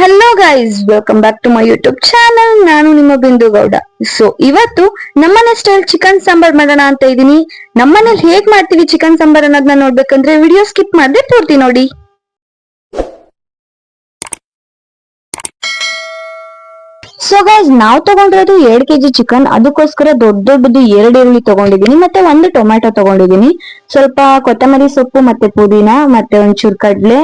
Hello guys welcome back to my YouTube channel ನಾನು ನಿಮ್ಮ ಬಿಂದು ಗೌಡ. ಸೊ ಇವತ್ತು ನಮ್ಮನೆ ಸ್ಟೈಲ್ ಚಿಕನ್ ಸಾಂಬಾರ್ ಮಾಡೋಣ ಅಂತ ಇದೀನಿ ನಮ್ಮನೇಲಿ ಹೇಗ್ ಮಾಡ್ತೀವಿ ಚಿಕನ್ ಸಾಂಬಾರ್ ಅನ್ನೋದನ್ನ ನೋಡ್ಬೇಕಂದ್ರೆ ವಿಡಿಯೋ ಸ್ಕಿಪ್ ಮಾಡದೆ ಪೂರ್ತಿ ನೋಡಿ. ಸೊ ಗೈಸ್ ನಾವು ತಗೊಂಡಿರೋದು ಎರಡ್ ಕೆಜಿ ಚಿಕನ್ ಅದಕ್ಕೋಸ್ಕರ ದೊಡ್ಡ ದೊಡ್ಡದು ಎರಡು ಈರುಳ್ಳಿ ತಗೊಂಡಿದೀನಿ ಮತ್ತೆ ಒಂದು ಟೊಮ್ಯಾಟೊ ತಗೊಂಡಿದೀನಿ ಸ್ವಲ್ಪ ಕೊತ್ತಂಬರಿ ಸೊಪ್ಪು, ಮತ್ತೆ ಪುದೀನ, ಮತ್ತೆ ಒಂಚೂರು ಕಡ್ಲೆ.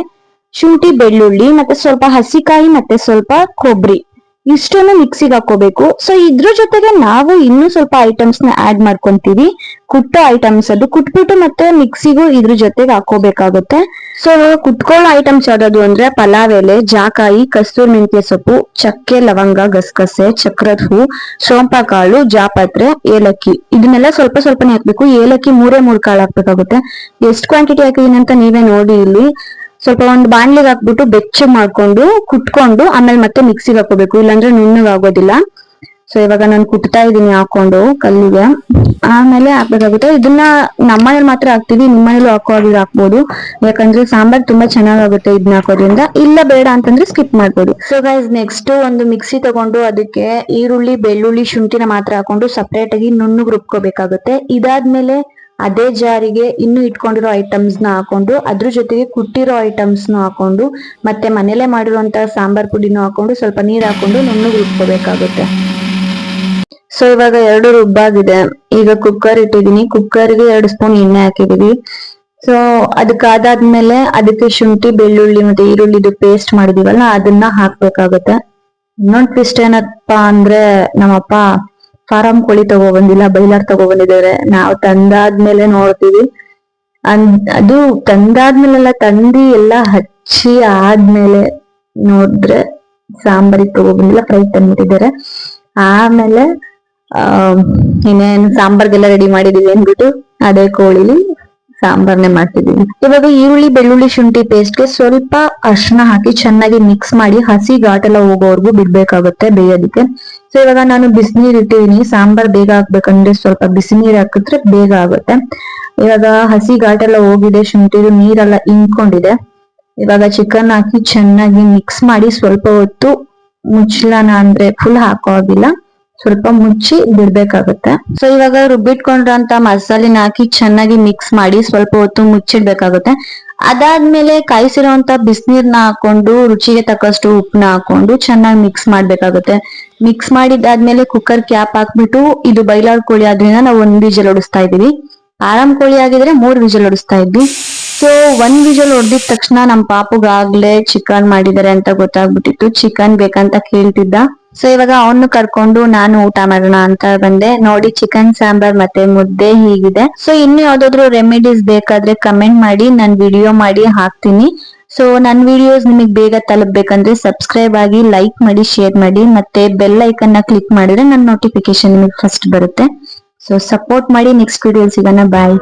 ಶುಂಠಿ, ಬೆಳ್ಳುಳ್ಳಿ, ಮತ್ತೆ ಸ್ವಲ್ಪ ಹಸಿಕಾಯಿ, ಮತ್ತೆ ಸ್ವಲ್ಪ ಕೊಬ್ಬರಿ ಇಷ್ಟನ್ನು ಮಿಕ್ಸಿಗೆ ಹಾಕೋಬೇಕು ಸೊ ಇದ್ರ ಜೊತೆಗೆ ನಾವು ಇನ್ನೂ ಸ್ವಲ್ಪ ಐಟಮ್ಸ್ನ ಆಡ್ ಮಾಡ್ಕೊಂತೀವಿ. ಕುಟ್ಟ ಐಟಮ್ಸ್ ಅದು. ಕುಟ್ಬಿಟ್ಟು ಮತ್ತೆ ಮಿಕ್ಸಿಗೂ ಇದ್ರ ಜೊತೆಗೆ ಹಾಕೋಬೇಕಾಗುತ್ತೆ ಸೊ ಕುಟ್ಕೊಳ್ಳೋ ಐಟಮ್ಸ್ ಯಾವ್ದು ಅಂದ್ರೆ ಪಲಾವ್ ಎಲೆ, ಜಾಕಾಯಿ, ಕಸ್ತೂರ್ ಮೆಂತ್ಯ ಸೊಪ್ಪು, ಚಕ್ಕೆ, ಲವಂಗ, ಗಸಗಸೆ ಚಕ್ರದ ಹೂ ಸೋಂಪ ಕಾಳು ಜಾಪತ್ರೆ, ಏಲಕ್ಕಿ. ಇದನ್ನೆಲ್ಲ ಸ್ವಲ್ಪ ಸ್ವಲ್ಪನೇ ಹಾಕ್ಬೇಕು. ಏಲಕ್ಕಿ ಮೂರೇ ಮೂರ್ ಕಾಳು ಹಾಕ್ಬೇಕಾಗುತ್ತೆ. ಎಷ್ಟು ಕ್ವಾಂಟಿಟಿ ಹಾಕಿದೀನಿ ಅಂತ ನೀವೇ ನೋಡಿ ಇಲ್ಲಿ. ಸ್ವಲ್ಪ ಒಂದು ಬಾಣ್ಲಿಗೆ ಹಾಕ್ಬಿಟ್ಟು ಬೆಚ್ಚಗೆ ಮಾಡ್ಕೊಂಡು ಕುಟ್ಕೊಂಡು ಆಮೇಲೆ ಮತ್ತೆ ಮಿಕ್ಸಿಗೆ ಹಾಕೋಬೇಕು ಇಲ್ಲಾಂದ್ರೆ ನುಣ್ಣಗೆ ಆಗೋದಿಲ್ಲ. ಸೊ ಇವಾಗ ನಾನು ಕುಟ್ತಾ ಇದೀನಿ ಹಾಕೊಂಡು ಕಲ್ಲಿಗೆ. ಆಮೇಲೆ ಹಾಕ್ಬೇಕಾಗುತ್ತೆ. ಇದನ್ನ ನಮ್ಮನೇಲಿ ಮಾತ್ರ ಹಾಕ್ತಿವಿ. ನಿಮ್ಮನೇಲೂ ಹಾಕೋದಿದ್ರೆ ಹಾಕ್ಬೋದು. ಯಾಕಂದ್ರೆ ಸಾಂಬಾರ್ ತುಂಬಾ ಚೆನ್ನಾಗಾಗುತ್ತೆ ಇದನ್ನ ಹಾಕೋದ್ರಿಂದ. ಇಲ್ಲ ಬೇಡ ಅಂತಂದ್ರೆ ಸ್ಕಿಪ್ ಮಾಡ್ಬೋದು. ಸೊ ಗೈಸ್ ನೆಕ್ಸ್ಟ್ ಒಂದು ಮಿಕ್ಸಿ ತಗೊಂಡು ಅದಕ್ಕೆ ಈರುಳ್ಳಿ, ಬೆಳ್ಳುಳ್ಳಿ ಶುಂಠಿನ ಮಾತ್ರ ಹಾಕೊಂಡು ಸಪ್ರೇಟ್ ಆಗಿ ನುಣ್ಣಗೆ ರುಬ್ಕೋಬೇಕಾಗುತ್ತೆ. ಇದಾದ್ಮೇಲೆ ಅದೇ ಜಾರಿಗೆ ಇನ್ನು ಇಟ್ಕೊಂಡಿರೋ ಐಟಮ್ಸ್ನ ಹಾಕೊಂಡು, ಅದ್ರ ಜೊತೆಗೆ ಕುಟ್ಟಿರೋ ಐಟಮ್ಸ್ನ ಹಾಕೊಂಡು, ಮತ್ತೆ ಮನೇಲೆ ಮಾಡಿರುವಂತಹ ಸಾಂಬಾರ್ ಪುಡಿನೂ ಹಾಕೊಂಡು, ಸ್ವಲ್ಪ ನೀರ್ ಹಾಕೊಂಡು ನುಣ್ಣಗೆ ರುಬ್ಕೋಬೇಕಾಗುತ್ತೆ. ಸೊ ಇವಾಗ ಎರಡು ರುಬ್ಬಾಗಿದೆ. ಈಗ ಕುಕ್ಕರ್ ಇಟ್ಟಿದೀನಿ ಕುಕ್ಕರ್ಗೆ ಎರಡು ಸ್ಪೂನ್ ಎಣ್ಣೆ ಹಾಕಿದೀವಿ ಸೊ ಅದಕ್ಕಾದಾದ್ಮೇಲೆ ಅದಕ್ಕೆ ಶುಂಠಿ, ಬೆಳ್ಳುಳ್ಳಿ ಮತ್ತೆ ಈರುಳ್ಳಿದು ಪೇಸ್ಟ್ ಮಾಡಿದೀವಲ್ಲ, ಅದನ್ನ ಹಾಕ್ಬೇಕಾಗುತ್ತೆ. ಇನ್ನೊಂದು ಟ್ವಿಸ್ಟ್ ಏನಪ್ಪಾ ಅಂದ್ರೆ, ನಮ್ಮಪ್ಪ ಫಾರಂ ಕೋಳಿ ತಗೋ ಬಂದಿಲ್ಲ, ಬೈಲಾರ್ ತಗೋ ಬಂದಿದ್ದಾರೆ. ನಾವು ತಂದಾದ್ಮೇಲೆ ನೋಡ್ತೀವಿ. ಅದು ತಂದಾದ್ಮೇಲೆಲ್ಲ ತಂದಿ ಎಲ್ಲ ಹಚ್ಚಿ ಆದ್ಮೇಲೆ ನೋಡಿದ್ರೆ ಸಾಂಬಾರಿಗೆ ತಗೋ ಬಂದಿಲ್ಲ, ಫ್ರೈ ತಂದ್ಬಿಟ್ಟಿದ್ದಾರೆ. ಆಮೇಲೆ ಇನ್ನೇನು ಸಾಂಬಾರ್ಗೆಲ್ಲ ರೆಡಿ ಮಾಡಿದೀವಿ ಅಂದ್ಬಿಟ್ಟು ಅದೇ ಕೋಳಿಲಿ ಸಾಂಬಾರ್ನೆ ಮಾಡ್ತಿದ್ದೀವಿ. ಇವಾಗ ಈರುಳ್ಳಿ, ಬೆಳ್ಳುಳ್ಳಿ, ಶುಂಠಿ ಪೇಸ್ಟ್ಗೆ ಸ್ವಲ್ಪ ಅರ್ಶನ ಹಾಕಿ ಚೆನ್ನಾಗಿ ಮಿಕ್ಸ್ ಮಾಡಿ ಹಸಿ ಘಾಟೆಲ್ಲ ಹೋಗೋವರೆಗೂ ಬಿಡ್ಬೇಕಾಗುತ್ತೆ ಬೇಯೋದಿಕ್ಕೆ. ಸೊ ಇವಾಗ ನಾನು ಬಿಸಿನೀರ್ ಇಟ್ಟಿದೀನಿ. ಸಾಂಬಾರ್ ಬೇಗ ಹಾಕ್ಬೇಕಂದ್ರೆ ಸ್ವಲ್ಪ ಬಿಸಿನೀರ್ ಹಾಕಿದ್ರೆ ಬೇಗ ಆಗುತ್ತೆ. ಇವಾಗ ಹಸಿ ಘಾಟೆಲ್ಲ ಹೋಗಿದೆ, ಶುಂಠಿದು ನೀರೆಲ್ಲ ಇಂಕೊಂಡಿದೆ ಇವಾಗ ಚಿಕನ್ ಹಾಕಿ ಚೆನ್ನಾಗಿ ಮಿಕ್ಸ್ ಮಾಡಿ ಸ್ವಲ್ಪ ಹೊತ್ತು ಮುಚ್ಚಲನ ಅಂದ್ರೆ ಫುಲ್ ಹಾಕೋ ಹಾಗಿಲ್ಲ. ಸ್ವಲ್ಪ ಮುಚ್ಚಿ ಬಿಡ್ಬೇಕಾಗುತ್ತೆ. ಸೊ ಇವಾಗ ರುಬ್ಬಿಟ್ಕೊಂಡ್ರಂತ ಮಸಾಲಿನ ಹಾಕಿ ಚೆನ್ನಾಗಿ ಮಿಕ್ಸ್ ಮಾಡಿ ಸ್ವಲ್ಪ ಹೊತ್ತು ಮುಚ್ಚಿಡ್ಬೇಕಾಗುತ್ತೆ. ಅದಾದ್ಮೇಲೆ ಕಾಯಿಸಿರುವಂತ ಬಿಸಿನೀರ್ನ ಹಾಕೊಂಡು ರುಚಿಗೆ ತಕ್ಕಷ್ಟು ಉಪ್ಪನ್ನ ಹಾಕೊಂಡು ಚೆನ್ನಾಗಿ ಮಿಕ್ಸ್ ಮಾಡ್ಬೇಕಾಗುತ್ತೆ. ಮಿಕ್ಸ್ ಮಾಡಿದಾದ್ಮೇಲೆ ಕುಕ್ಕರ್ ಕ್ಯಾಪ್ ಹಾಕ್ಬಿಟ್ಟು ಇದು ಬೈಲಾರ್ ಕೋಳಿ ಆದ್ರಿಂದ ನಾವು ಒಂದ್ ವಿಜಲ್ ಹೊಡಿಸ್ತಾ ಇದೀವಿ ಆರಾಮ್ ಕೋಳಿ ಆಗಿದ್ರೆ ಮೂರ್ ವಿಜಲ್ ಹೊಡಿಸ್ತಾ ಇದ್ವಿ. ಸೊ ಒಂದ್ ವಿಜಲ್ ಹೊಡೆದಿದ ತಕ್ಷಣ ನಮ್ ಪಾಪುಗಾಗ್ಲೇ ಚಿಕನ್ ಮಾಡಿದಾರೆ ಅಂತ ಗೊತ್ತಾಗ್ಬಿಟ್ಟಿತ್ತು. ಚಿಕನ್ ಬೇಕಂತ ಕೇಳ್ತಿದ್ದ. ಸೊ ಇವಾಗ ಅವನು ಕರ್ಕೊಂಡು ನಾನು ಊಟ ಮಾಡೋಣ ಅಂತ ಬಂದೆ. ನೋಡಿ ಚಿಕನ್ ಸಾಂಬಾರ್ ಮತ್ತೆ ಮುದ್ದೆ ಹೀಗಿದೆ. ಸೊ ಇನ್ನು ಯಾವ್ದಾದ್ರು ರೆಮಿಡೀಸ್ ಬೇಕಾದ್ರೆ ಕಮೆಂಟ್ ಮಾಡಿ, ನಾನು ವಿಡಿಯೋ ಮಾಡಿ ಹಾಕ್ತೀನಿ. ಸೊ ನನ್ ವಿಡಿಯೋಸ್ ನಿಮಗೆ ಬೇಗ ತಲುಪಬೇಕಂದ್ರೆ ಸಬ್ಸ್ಕ್ರೈಬ್ ಆಗಿ ಲೈಕ್ ಮಾಡಿ ಶೇರ್ ಮಾಡಿ, ಮತ್ತೆ ಬೆಲ್ ಐಕನ್ನ ಕ್ಲಿಕ್ ಮಾಡಿದ್ರೆ ನನ್ನ ನೋಟಿಫಿಕೇಶನ್ ನಿಮಗೆ ಫಸ್ಟ್ ಬರುತ್ತೆ. ಸೊ ಸಪೋರ್ಟ್ ಮಾಡಿ ನೆಕ್ಸ್ಟ್ ವಿಡಿಯೋ ಸಿಗೋಣ. ಬಾಯ್